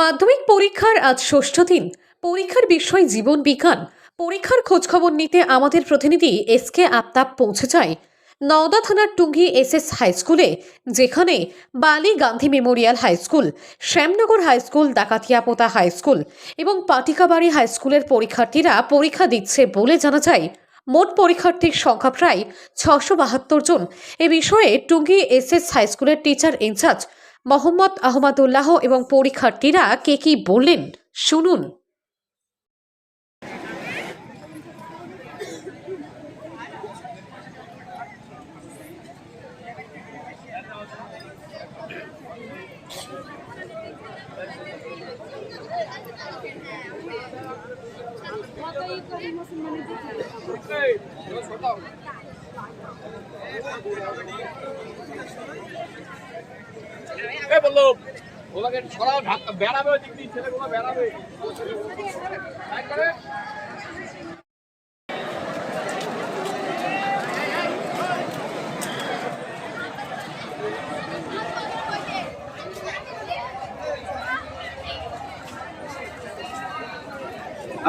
মাধ্যমিক পরীক্ষার আজ ষষ্ঠ দিন। পরীক্ষার বিষয় জীবন বিজ্ঞান। পরীক্ষার খোঁজখবর নিতে আমাদের প্রতিনিধি এস কে আফতাব পৌঁছে যায়। নওদা থানার টুঙ্গি এস এস হাই স্কুলে, যেখানে Bali Gandhi memorial high school, Shyamnagar high school, Dakatiyapota high school এবং পাটিকাবাড়ি হাই স্কুলের পরীক্ষার্থীরা পরীক্ষা দিচ্ছে বলে জানা যায়। মোট পরীক্ষার্থীর সংখ্যা প্রায় ছশো বাহাত্তর জন। এ বিষয়ে টুঙ্গি এস এস হাই স্কুলের teacher in charge Mohammad Ahmadullah এবং পরীক্ষার্থীরা কে কি বললেন? শুনুন। এ বলল ওনাকে ঢাকা বেড়াবে ওই দিক দিয়ে ছেলেগুলো বেড়াবে।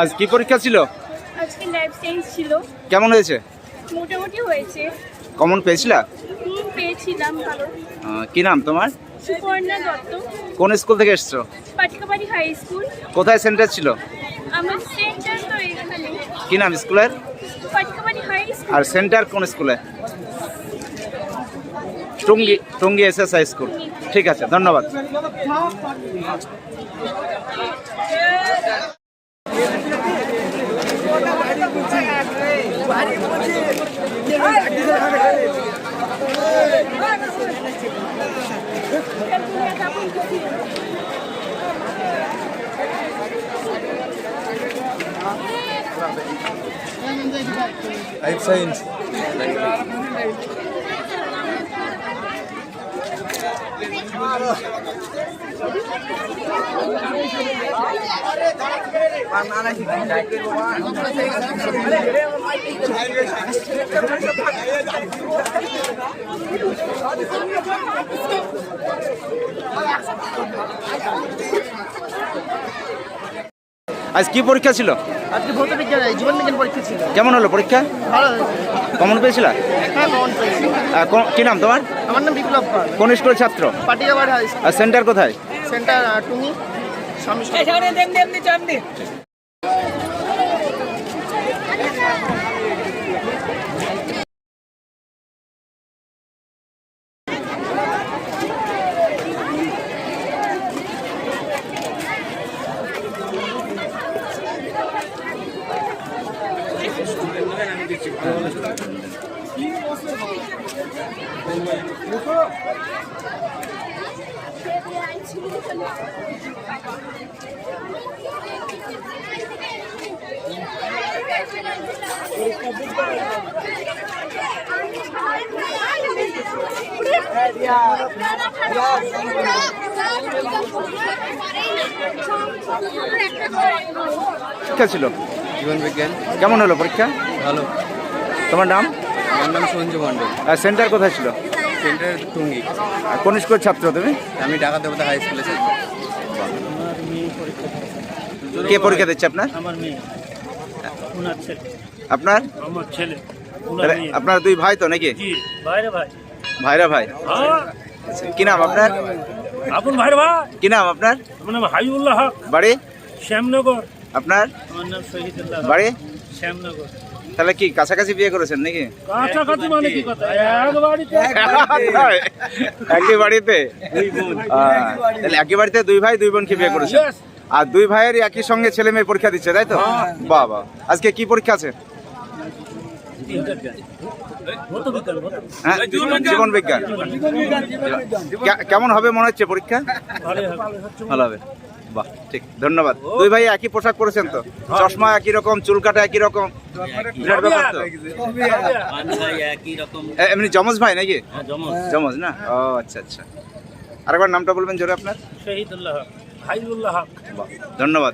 আজ কি পরীক্ষা ছিল? আজকে লাইফ সায়েন্স ছিল। কেমন হয়েছে? মোটামুটি হয়েছে। কমন পেয়েছিলা? হুম, পেয়েছিলাম ভালো। কি নাম তোমার? সুপর্ণা দত্ত কোন স্কুল থেকে এসছো পাটিকাবাড়ি হাই স্কুল কোথায় সেন্টার ছিল আমার সেন্টার তো এখানে কি নাম স্কুলের পাটিকাবাড়ি হাই স্কুল আর সেন্টার কোন স্কুলে Tungi Tungi S S high school ঠিক আছে ধন্যবাদ లైఫ్ సైన్స్ আজ কি পরীক্ষা ছিল? আজকে ভৌত বিজ্ঞান জীবন বিজ্ঞান পরীক্ষা ছিল। কেমন হলো পরীক্ষা? ভালো কমন পেয়েছিল? হ্যাঁ কমন পেয়েছি। কি নাম তোমার? আমার নাম বিপ্লব পাল। কোন স্কুলের ছাত্র। Patiyabar high school. আর সেন্টার কোথায়? সেন্টার টুঙ্গি। স্বামী পরীক্ষা ছিল? জীবন বিজ্ঞান। কেমন হলো পরীক্ষা? ভালো। তোমার নাম? আমার নাম সঞ্জু মণ্ডল। আর সেন্টার কোথায় ছিল? সেন্টার টুঙ্গি। আর কোন স্কুলের ছাত্র তুমি? আমি ঢাকা দেবতা হাই স্কুলে কে পরীক্ষা দিচ্ছে আপনার? আমার মেয়ে। আপনার? আমার ছেলে। আপনার দুই ভাই তো নাকি? জি ভাই। ভাইরা ভাই। হ্যাঁ। আচ্ছা, কি নাম আপনার? আপন ভাইরে ভাই। কি নাম আপনার? আমার নাম হাইউল্লাহ হক। বাড়ি? শ্যামনগর। আপনার? আমার নাম শহীদুল্লাহ বাড়ি? শ্যামনগর। তাহলে কি কাছাকাছি বিয়ে করেছেন নাকি? কাছাকাছি মানে কি কথা? এক বাড়িতে একই বাড়িতে? দুই বোন। তাহলে একই বাড়িতে দুই ভাই দুই বোনকে বিয়ে করেছেন? আর দুই ভাইয়ের একই সঙ্গে ছেলে মেয়ে পরীক্ষা দিচ্ছে তাই তো? বাবা আজকে কি পরীক্ষা আছে? হ্যাঁ জীবন বিজ্ঞান। কেমন হবে মনে হচ্ছে পরীক্ষা? ভালো হবে। বাহ ঠিক ধন্যবাদ। দুই ভাই একই পোশাক পরেছেন তো? চশমা একই রকম চুল কাটা একই রকম? বিরাট ব্যাপার তো। এমনি জমজ ভাই নাকি? জমজ না? ও আচ্ছা আচ্ছা। আরেকবার নামটা বলবেন জোরে আপনার? শহীদুল্লাহ ধন্যবাদ।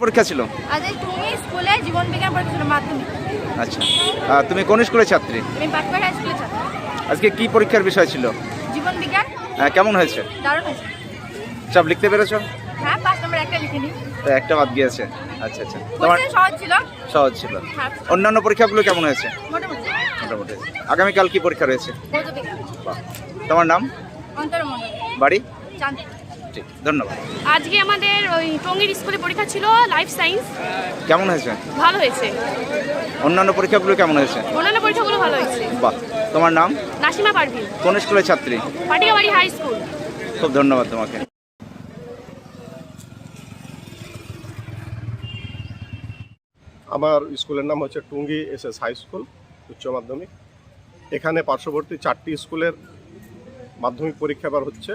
পরীক্ষা ছিল? আজ এই তুমি স্কুলে জীবন বিজ্ঞান পরীক্ষা ছিল মাধ্যমিক। আচ্ছা। তুমি কোন স্কুলের ছাত্রী? আমি হাই স্কুলে ছাত্র। আজকে কি পরীক্ষার বিষয় ছিল? জীবন বিজ্ঞান। আহ, কেমন হয়েছে? দারুণ হয়েছে। সব লিখতে পেরেছ? হ্যাঁ পাঁচ নম্বর একটা লিখে তো একটা বাদ গিয়েছে। আচ্ছা আচ্ছা। তোমার সহজ ছিল। সহজ ছিল। হ্যাঁ। অন্যান্য পরীক্ষাগুলো কেমন হয়েছে? মোটামুটি। মোটামুটি। আগামীকাল কি পরীক্ষা রয়েছে? তোমার নাম? অন্তর্মণ্ডল। বাড়ি? জানতে ঠিক ধন্যবাদ। আজকে আমাদের ওই টঙ্গীর স্কুলে পরীক্ষা ছিল লাইফ সায়েন্স কেমন হয়েছে? ভালো হয়েছে। অন্যান্য পরীক্ষাগুলো কেমন হয়েছে? অন্যান্য পরীক্ষাগুলো ভালো হয়েছে। বাহ তোমার নাম? নাসিমা পারভিন। কোন স্কুলের ছাত্রী? পাটিকাবাড়ি হাই স্কুল খুব ধন্যবাদ তোমাকে। আমার স্কুলের নাম হচ্ছে Tungi S S high school উচ্চ মাধ্যমিক। এখানে পার্শ্ববর্তী চারটি স্কুলের মাধ্যমিক পরীক্ষা এবার হচ্ছে।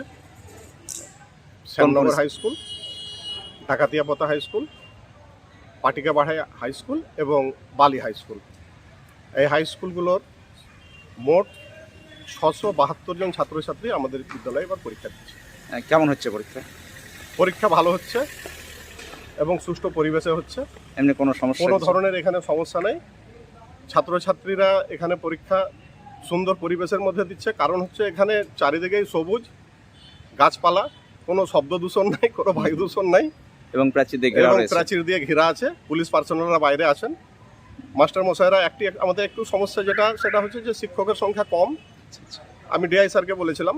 Shyamnagar high school Dakatiyapota high school Patikabari high school এবং বালি হাই স্কুল এই হাই স্কুলগুলোর মোট ছশো বাহাত্তর জন ছাত্রছাত্রী আমাদের বিদ্যালয়ে এবার পরীক্ষা দিচ্ছে। কেমন হচ্ছে পরীক্ষা? পরীক্ষা ভালো হচ্ছে এবং সুষ্ঠু পরিবেশে হচ্ছে। এমনি কোনো সমস্যা কোনো ধরনের এখানে সমস্যা নেই। ছাত্রছাত্রীরা এখানে পরীক্ষা সুন্দর পরিবেশের মধ্যে দিচ্ছে। কারণ হচ্ছে এখানে চারিদিকেই সবুজ গাছপালা কোনো শব্দ দূষণ নাই কোনো বায়ু দূষণ নাই। এবং প্রাচীর দিয়ে ঘেরা এবং রয়েছে। প্রাচীর দিয়ে ঘেরা আছে পুলিশ পার্সোনালরা বাইরে আছেন। মাস্টার মশাইরা একটি আমাদের একটু সমস্যা যেটা সেটা হচ্ছে যে শিক্ষকের সংখ্যা কম। আমি ডিআই স্যারকে বলেছিলাম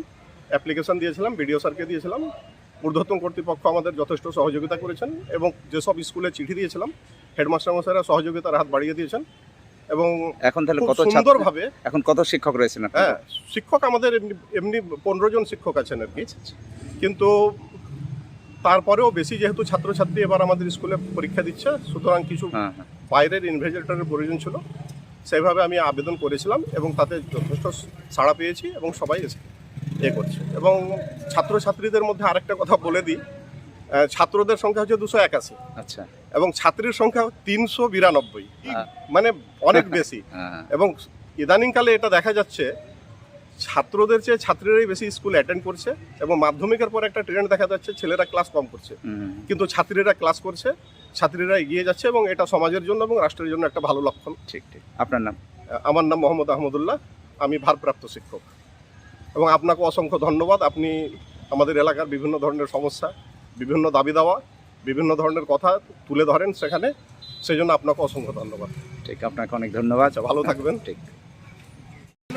অ্যাপ্লিকেশন দিয়েছিলাম বিডিও স্যারকে দিয়েছিলাম। ঊর্ধ্বতন কর্তৃপক্ষ আমাদের যথেষ্ট সহযোগিতা করেছেন এবং যেসব স্কুলে চিঠি দিয়েছিলাম হেডমাস্টার মশাইরা সহযোগিতার হাত বাড়িয়ে দিয়েছেন এবং এখন তাহলে খুব কত ছাত্র সুন্দরভাবে এখন কত শিক্ষক রয়েছেন? হ্যাঁ শিক্ষক আমাদের এমনি এমনি পনেরো জন শিক্ষক আছেন আর কি। কিন্তু তারপরেও বেশি যেহেতু ছাত্রছাত্রী এবার আমাদের স্কুলে পরীক্ষা দিচ্ছে সুতরাং কিছু হ্যাঁ হ্যাঁ। বাইরের ইনভেজিলেটরের প্রয়োজন ছিল সেইভাবে আমি আবেদন করেছিলাম এবং তাতে যথেষ্ট সাড়া পেয়েছি এবং সবাই এসে এ করছে। এবং ছাত্রছাত্রীদের মধ্যে আরেকটা কথা বলে দিই ছাত্রদের সংখ্যা হচ্ছে দুশো একাশি আচ্ছা। এবং ছাত্রীর সংখ্যা তিনশো বিরানব্বই। হ্যাঁ। মানে অনেক বেশি। এবং ইদানিংকালে এটা দেখা যাচ্ছে ছাত্রদের চেয়ে ছাত্রীরাই বেশি স্কুল অ্যাটেন্ড করছে এবং মাধ্যমিকের পর একটা ট্রেন্ড দেখা যাচ্ছে ছেলেরা ক্লাস কম করছে। কিন্তু ছাত্রীরা ক্লাস করছে ছাত্রীরা এগিয়ে যাচ্ছে এবং এটা সমাজের জন্য এবং রাষ্ট্রের জন্য একটা ভালো লক্ষণ। ঠিক ঠিক। আপনার নাম? আমার নাম মোহাম্মদ আহমদুল্লাহ। আমি ভারপ্রাপ্ত শিক্ষক। এবং আপনাকে অসংখ্য ধন্যবাদ। আপনি আমাদের এলাকার বিভিন্ন ধরনের সমস্যা বিভিন্ন দাবি দাওয়া বিভিন্ন ধরনের কথা তুলে ধরেন সেখানে। সেই জন্য আপনাকে অসংখ্য ধন্যবাদ। ঠিক আপনাকে অনেক ধন্যবাদ। আচ্ছা, ভালো থাকবেন। ঠিক।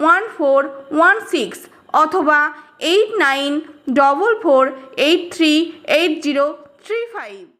one four one six অথবা eight nine double four eight three eight zero three five